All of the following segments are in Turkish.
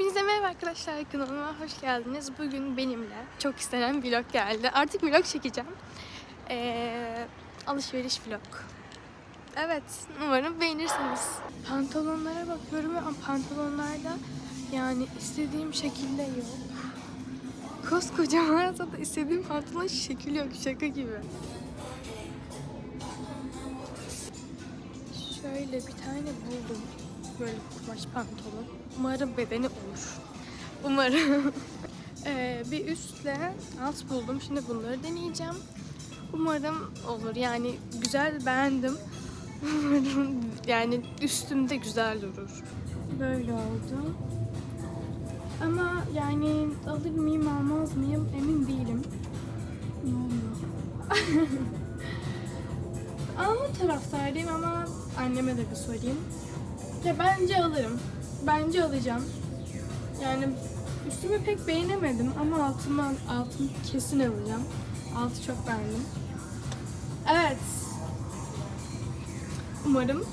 Hepinize merhaba arkadaşlar kanalıma hoş geldiniz. Bugün benimle çok istenen vlog geldi. Artık vlog çekeceğim. Ee, alışveriş vlog. Evet, umarım beğenirsiniz. Pantolonlara bakıyorum ve pantolonlarda yani istediğim şekilde yok. Koskoca mağazada istediğim pantolon şekil yok, şaka gibi. Şöyle bir tane buldum. Böyle kumaş pantolon. Umarım bedeni olur. Umarım. Ee, bir üstle alt buldum. Şimdi bunları deneyeceğim. Umarım olur. Yani güzel beğendim. Umarım yani üstümde güzel durur. Böyle oldu. Ama yani alır mıyım almaz mıyım emin değilim. Ne oluyor? Alma taraftardayım ama anneme de bir sorayım. Ya bence alırım. Bence alacağım. Yani üstümü pek beğenemedim ama altımı, altımı kesin alacağım. Altı çok beğendim. Evet. Umarım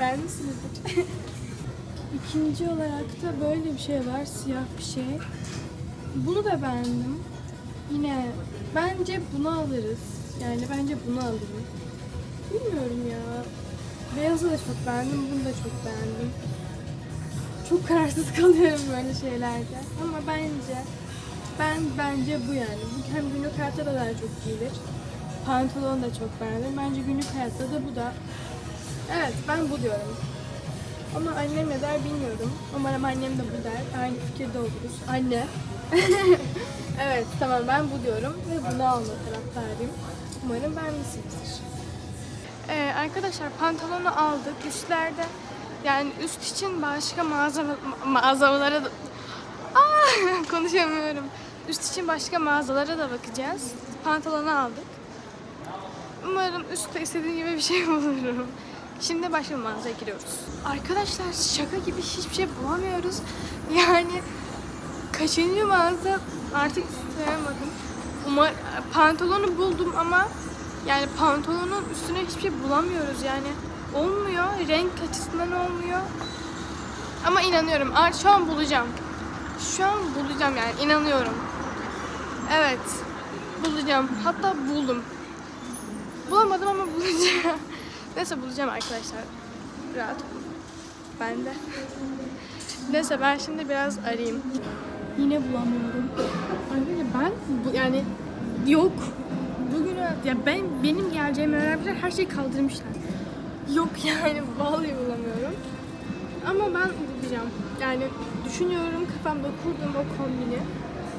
beğenmişsinizdir. İkinci olarak da böyle bir şey var. Siyah bir şey. Bunu da beğendim. Yine bence bunu alırız. Yani bence bunu alırım. Bilmiyorum ya. Beyazı da çok beğendim, bunu da çok beğendim. Çok kararsız kalıyorum böyle şeylerde. Ama bence, ben bence bu yani. Bu hem günlük hayatta da daha çok giyilir. Pantolon da çok beğendim. Bence günlük hayatta da bu da. Evet, ben bu diyorum. Ama annem ne der bilmiyorum. Umarım annem de bu der. Aynı fikirde oluruz. Anne. evet, tamam ben bu diyorum ve bunu alma taraftarıyım. Umarım beğenmişsinizdir. Ee, arkadaşlar pantolonu aldık. Üstlerde yani üst için başka mağaza mağazalara da Aa, konuşamıyorum. Üst için başka mağazalara da bakacağız. Pantolonu aldık. Umarım üstte istediğim gibi bir şey bulurum. Şimdi başka bir mağazaya giriyoruz. Arkadaşlar şaka gibi hiçbir şey bulamıyoruz. Yani kaçıncı mağaza artık sayamadım. Umar pantolonu buldum ama yani pantolonun üstüne hiçbir şey bulamıyoruz yani. Olmuyor. Renk açısından olmuyor. Ama inanıyorum. Şu an bulacağım. Şu an bulacağım yani. inanıyorum. Evet. Bulacağım. Hatta buldum. Bulamadım ama bulacağım. Neyse bulacağım arkadaşlar. Rahat olun. Ben de. Neyse ben şimdi biraz arayayım. Yine bulamıyorum. Arkadaşlar ben bu, yani yok. Bugün ya ben benim geleceğimi öğrenciler her şeyi kaldırmışlar. Yok yani vallahi bulamıyorum. Ama ben bulacağım. Yani düşünüyorum kafamda kurdum o kombini.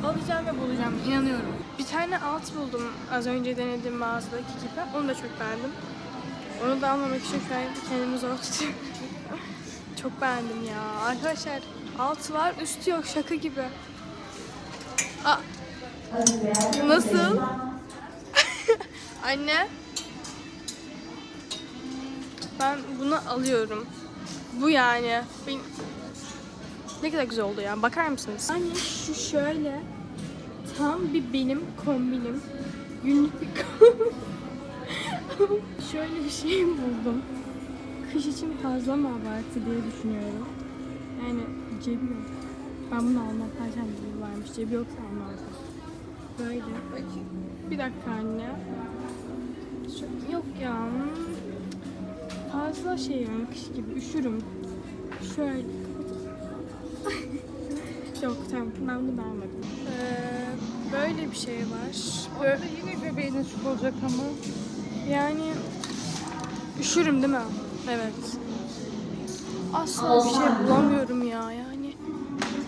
Alacağım ve bulacağım. inanıyorum. Bir tane alt buldum az önce denediğim mağazadaki gibi. Onu da çok beğendim. Onu da almamak için şu an kendimi zor tutuyorum. çok beğendim ya. Arkadaşlar alt var üstü yok şaka gibi. Aa, nasıl? Anne. Ben bunu alıyorum. Bu yani. Ben... Ne kadar güzel oldu ya. Bakar mısınız? Anne şu şöyle tam bir benim kombinim. Günlük bir kombin. şöyle bir şey buldum. Kış için fazla mı abartı diye düşünüyorum. Yani cebi yok. Ben bunu almam. Zaten cebi varmış. Cebi yoksa almazdım. Böyle. Bir dakika anne. Şu, yok ya. Fazla şey yani kış gibi üşürüm. Şöyle. yok tamam ben bunu beğenmedim. Ee, böyle bir şey var. Böyle, Orada yine göbeğine şu olacak ama. yani üşürüm değil mi? Evet. Asla bir şey bulamıyorum ya yani.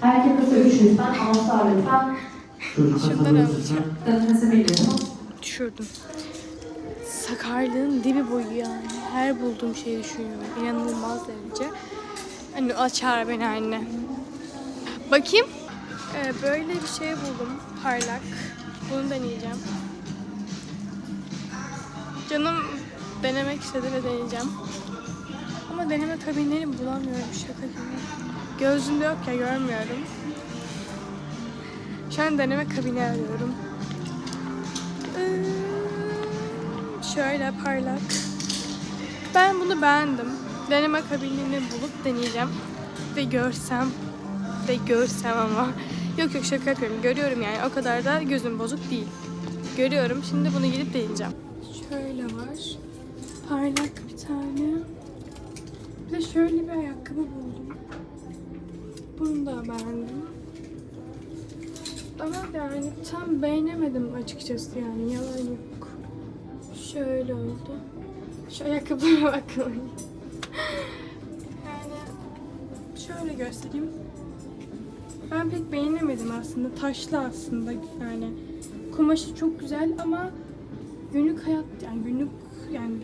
Erkek kasa 3 lütfen, Ansar lütfen. Çocuk Şunları kasaları alacağım. lütfen. Kadın kasa 1 lütfen. Düşürdüm. Sakarlığın dibi boyu yani. Her bulduğum şeyi düşünüyorum. İnanılmaz derece. Hani açar beni anne. Bakayım. Ee, böyle bir şey buldum. Parlak. Bunu deneyeceğim. Canım denemek istedi ve deneyeceğim. Ama deneme kabinleri bulamıyorum şaka gibi. Gözümde yok ya görmüyorum. Şu an deneme kabini arıyorum. Ee, şöyle parlak. Ben bunu beğendim. Deneme kabinini bulup deneyeceğim. Ve görsem de görsem ama. Yok yok şaka yapıyorum. Görüyorum yani. O kadar da gözüm bozuk değil. Görüyorum. Şimdi bunu gidip deneyeceğim. Şöyle var. Parlak bir tane. Bir de şöyle bir ayakkabı buldum. Bunu da beğendim. Ama yani tam beğenemedim açıkçası yani yalan yok. Şöyle oldu. Şu ayakkabıya bakın. yani şöyle göstereyim. Ben pek beğenemedim aslında. Taşlı aslında yani. Kumaşı çok güzel ama günlük hayat yani günlük yani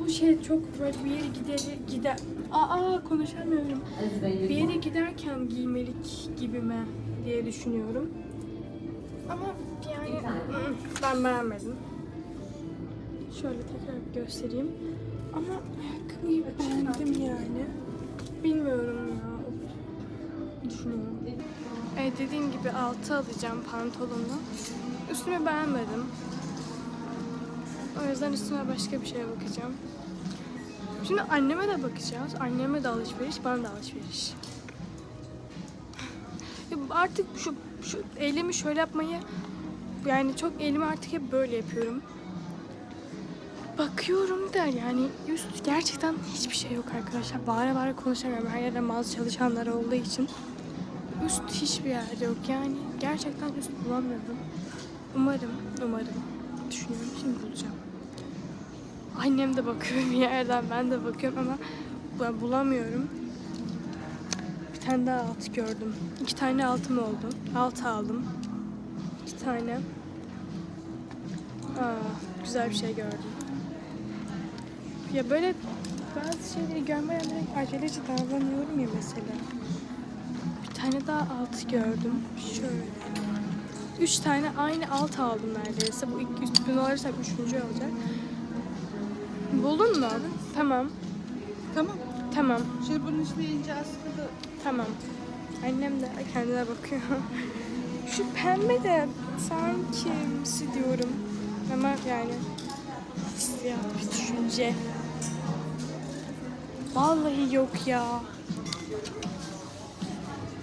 bu şey çok böyle bir yere gider gider. Aa konuşamıyorum. Bir yere giderken giymelik gibi mi diye düşünüyorum. Ama yani ben beğenmedim. Şöyle tekrar göstereyim. Ama ayakkabıyı beğendim yani. Bilmiyorum ya. Düşünüyorum. Evet dediğim gibi altı alacağım pantolonu. Üstümü beğenmedim. O yüzden üstüne başka bir şeye bakacağım. Şimdi anneme de bakacağız. Anneme de alışveriş, bana da alışveriş. Ya artık şu şu eylemi şöyle yapmayı yani çok elimi artık hep böyle yapıyorum. Bakıyorum da yani üst gerçekten hiçbir şey yok arkadaşlar. Bağıra bağıra konuşamıyorum. Her yerde mağaza çalışanlar olduğu için. Üst hiçbir yerde yok yani. Gerçekten üst bulamıyorum. Umarım, umarım. Düşünüyorum şimdi bulacağım. Annem de bakıyor bir yerden, ben de bakıyorum ama bulamıyorum. Bir tane daha alt gördüm. İki tane altım oldu. Alt aldım. İki tane. Aa, güzel bir şey gördüm. Ya böyle bazı şeyleri görmeden direkt aceleci davranıyorum ya mesela. Bir tane daha alt gördüm. Şöyle. Üç tane aynı alt aldım neredeyse. Bu ilk üst bunu alırsak üçüncü olacak. Buldun mu? Tamam. Tamam. Tamam. Şimdi bunun içine ince askılı. Tamam. Annem de kendine bakıyor. Şu pembe de sanki diyorum. Ama yani siyah bir düşünce. Vallahi yok ya.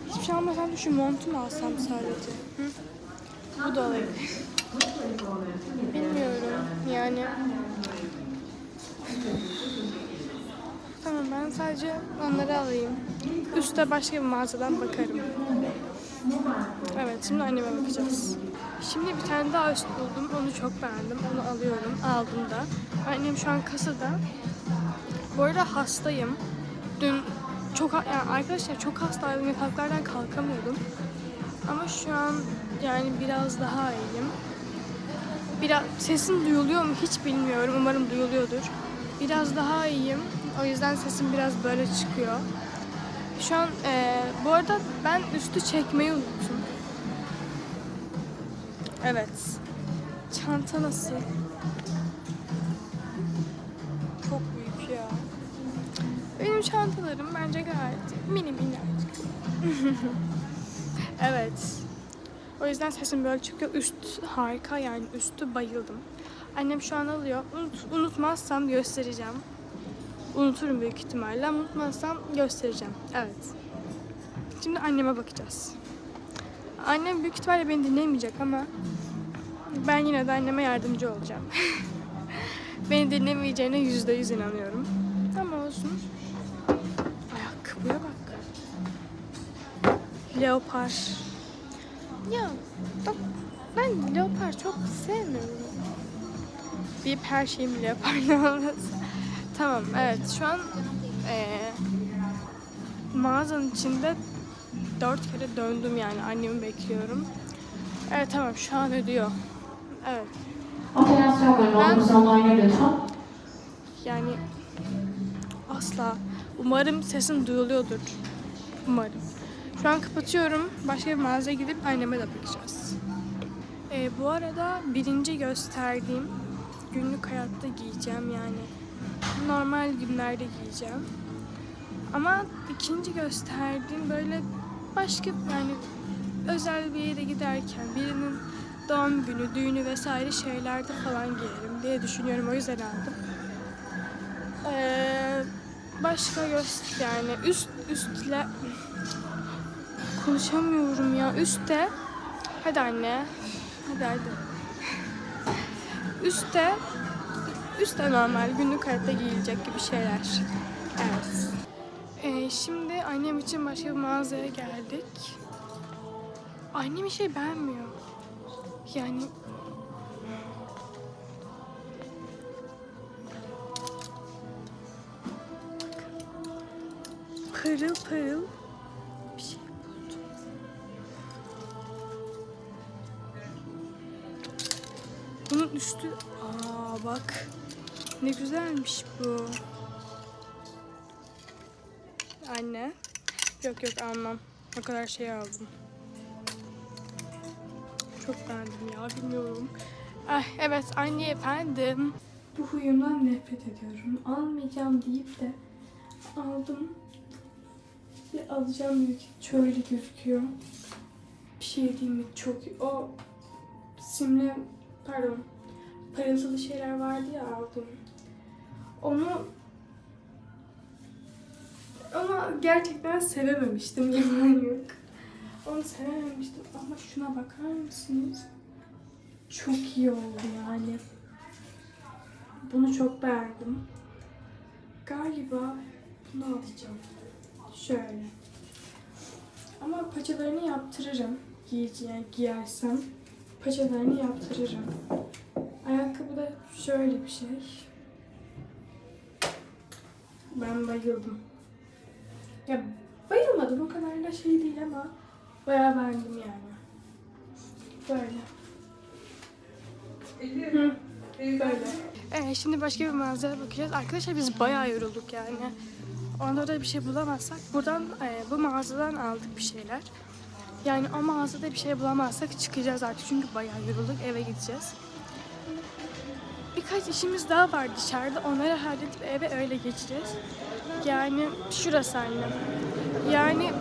Hiçbir şey almasam şu montu mu alsam sadece? Hı? Bu da olabilir. Bilmiyorum yani. Tamam ben sadece onları alayım. Üste başka bir mağazadan bakarım. Evet şimdi anneme bakacağız. Şimdi bir tane daha üst buldum. Onu çok beğendim. Onu alıyorum. Aldım da. Annem şu an kasada. Bu arada hastayım. Dün çok yani arkadaşlar çok hastaydım. Yataklardan kalkamıyordum. Ama şu an yani biraz daha iyiyim. Biraz sesim duyuluyor mu hiç bilmiyorum. Umarım duyuluyordur. Biraz daha iyiyim. O yüzden sesim biraz böyle çıkıyor. Şu an eee, bu arada ben üstü çekmeyi unuttum. Evet. Çanta nasıl? Çok büyük ya. Benim çantalarım bence gayet mini minnacık. evet. O yüzden sesim böyle çıkıyor. Üst harika yani üstü bayıldım. Annem şu an alıyor. Unut, unutmazsam göstereceğim. Unuturum büyük ihtimalle ama unutmazsam göstereceğim. Evet. Şimdi anneme bakacağız. Annem büyük ihtimalle beni dinlemeyecek ama ben yine de anneme yardımcı olacağım. beni dinlemeyeceğine yüzde yüz inanıyorum. Ama olsun. Ayakkabıya bak. Leopar. Ya bak ben leopar çok sevmiyorum. Deyip her şeyim leoparlı olması. Tamam evet şu an eee mağazanın içinde dört kere döndüm yani annemi bekliyorum. Evet tamam şu an ödüyor. Evet Operasyon bölümü Ben- onayla lütfen. yani asla. Umarım sesim duyuluyordur. Umarım. Şu an kapatıyorum. Başka bir mağazaya gidip anneme de bakacağız. Ee, bu arada birinci gösterdiğim günlük hayatta giyeceğim yani. Normal günlerde giyeceğim. Ama ikinci gösterdiğim böyle başka yani özel bir yere giderken birinin doğum günü, düğünü vesaire şeylerde falan giyerim diye düşünüyorum. O yüzden aldım. Ee, başka göster yani üst üstle konuşamıyorum ya. Üste. Hadi anne. Hadi hadi. Üste. Üste normal günlük hayatta giyilecek gibi şeyler. Evet. Ee, şimdi annem için başka bir mağazaya geldik. Annem bir şey beğenmiyor. Yani pırıl pırıl bir şey buldum. Bunun üstü... Aa bak. Ne güzelmiş bu. Anne. Yok yok almam. O kadar şey aldım. Çok beğendim ya bilmiyorum. Ah evet anne efendim. Bu huyumdan nefret ediyorum. Almayacağım deyip de aldım. Ve alacağım büyük şöyle gözüküyor. Bir şey değil mi? Çok o simli pardon parıltılı şeyler vardı ya aldım. Onu onu gerçekten sevememiştim yalan yok. Onu sevememiştim ama şuna bakar mısınız? Çok iyi oldu yani. Bunu çok beğendim. Galiba bunu alacağım. Şöyle. Ama paçalarını yaptırırım. Giyeceğim, giyersem. Paçalarını yaptırırım. Ayakkabı da şöyle bir şey. Ben bayıldım. Ya bayılmadım o kadar da şey değil ama bayağı beğendim yani. Böyle. Hı, böyle. Evet, şimdi başka bir mağazaya bakacağız. Arkadaşlar biz bayağı yorulduk yani. Onda da bir şey bulamazsak buradan e, bu mağazadan aldık bir şeyler. Yani o mağazada bir şey bulamazsak çıkacağız artık çünkü bayağı yorulduk eve gideceğiz. Birkaç işimiz daha var dışarıda. Onları halledip eve öyle geçeceğiz. Yani şurası annem. Yani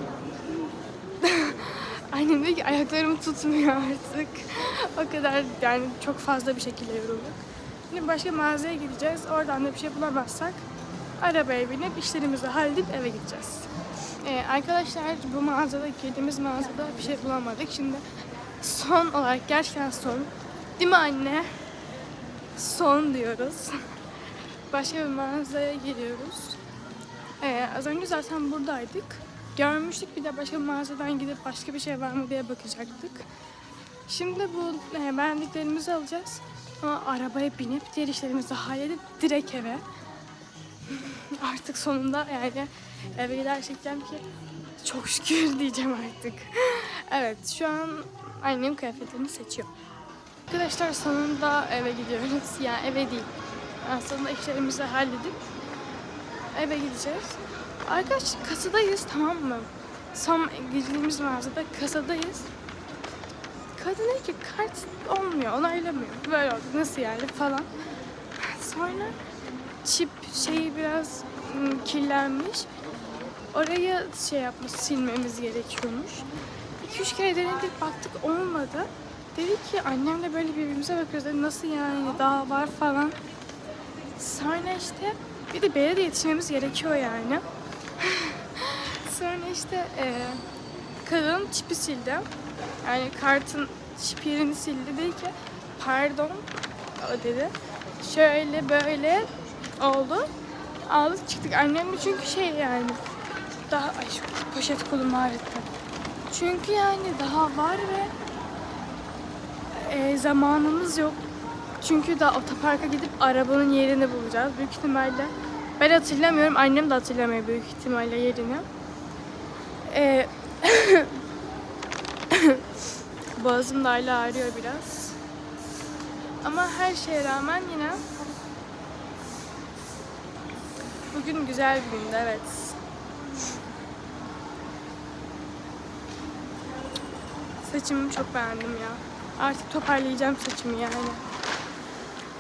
annem diyor ki ayaklarımı tutmuyor artık. o kadar yani çok fazla bir şekilde yorulduk. Şimdi başka mağazaya gideceğiz. Oradan da bir şey bulamazsak arabaya binip işlerimizi halledip eve gideceğiz. Ee, arkadaşlar bu mağazada girdiğimiz mağazada bir şey bulamadık. Şimdi son olarak gerçekten son. Değil mi anne? Son diyoruz. Başka bir mağazaya giriyoruz. Ee, az önce zaten buradaydık. Görmüştük bir de başka mağazadan gidip başka bir şey var mı diye bakacaktık. Şimdi bu e, beğendiklerimizi alacağız. Ama arabaya binip diğer işlerimizi halledip direkt eve. Artık sonunda yani eve gidersem ki çok şükür diyeceğim artık. evet şu an annem kıyafetlerini seçiyor. Arkadaşlar sonunda eve gidiyoruz. Yani eve değil. Aslında işlerimizi halledip eve gideceğiz. Arkadaşlar kasadayız tamam mı? Son girdiğimiz mağazada kasadayız. Kadın dedi ki kart olmuyor, onaylamıyor. Böyle oldu. Nasıl yani falan. Sonra çip şeyi biraz kirlenmiş. Orayı şey yapmış, silmemiz gerekiyormuş. 2-3 kere denedik, baktık olmadı. Dedik ki annemle böyle birbirimize bakıyoruz. Dedi, Nasıl yani daha var falan. Sonra işte bir de belediye yetişmemiz gerekiyor yani. Sonra işte e, kadın çipi sildi. Yani kartın çip yerini sildi. Dedi ki pardon dedi. Şöyle böyle oldu. Aldık çıktık. Annemle çünkü şey yani daha ay şu poşet kolum ağrıttı. Çünkü yani daha var ve e, zamanımız yok. Çünkü daha otoparka gidip arabanın yerini bulacağız. Büyük ihtimalle ben hatırlamıyorum. Annem de hatırlamıyor büyük ihtimalle yerini. E, boğazım da hala ağrıyor biraz. Ama her şeye rağmen yine bugün güzel bir gündü evet. Saçımı çok beğendim ya. Artık toparlayacağım saçımı yani.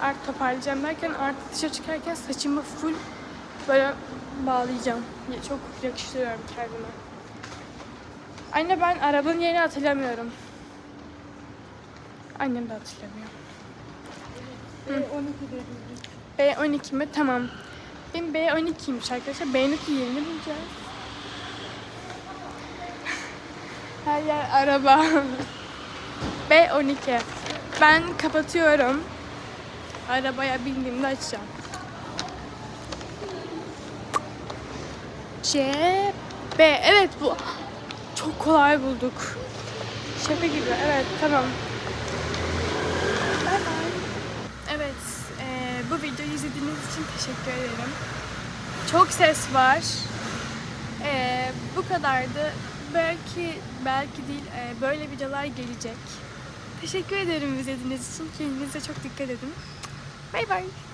Artık toparlayacağım derken artık dışarı çıkarken saçımı full böyle bağlayacağım. Ya- Çok yakıştırıyorum kendime. Anne ben arabanın yerini hatırlamıyorum. Annem de hatırlamıyor. B12 mi? Tamam. Benim B12'ymiş arkadaşlar. B12 yerini bulacağız. Her yer araba. B12. Ben kapatıyorum. Arabaya bindiğimde açacağım. C B evet bu çok kolay bulduk. Şaka gibi evet tamam. Bye bye. Evet eee, bu videoyu izlediğiniz için teşekkür ederim. Çok ses var. Eee, bu kadardı. Belki belki değil eee, böyle videolar gelecek. Teşekkür ederim izlediğiniz için. Kendinize çok dikkat edin. Bye bye.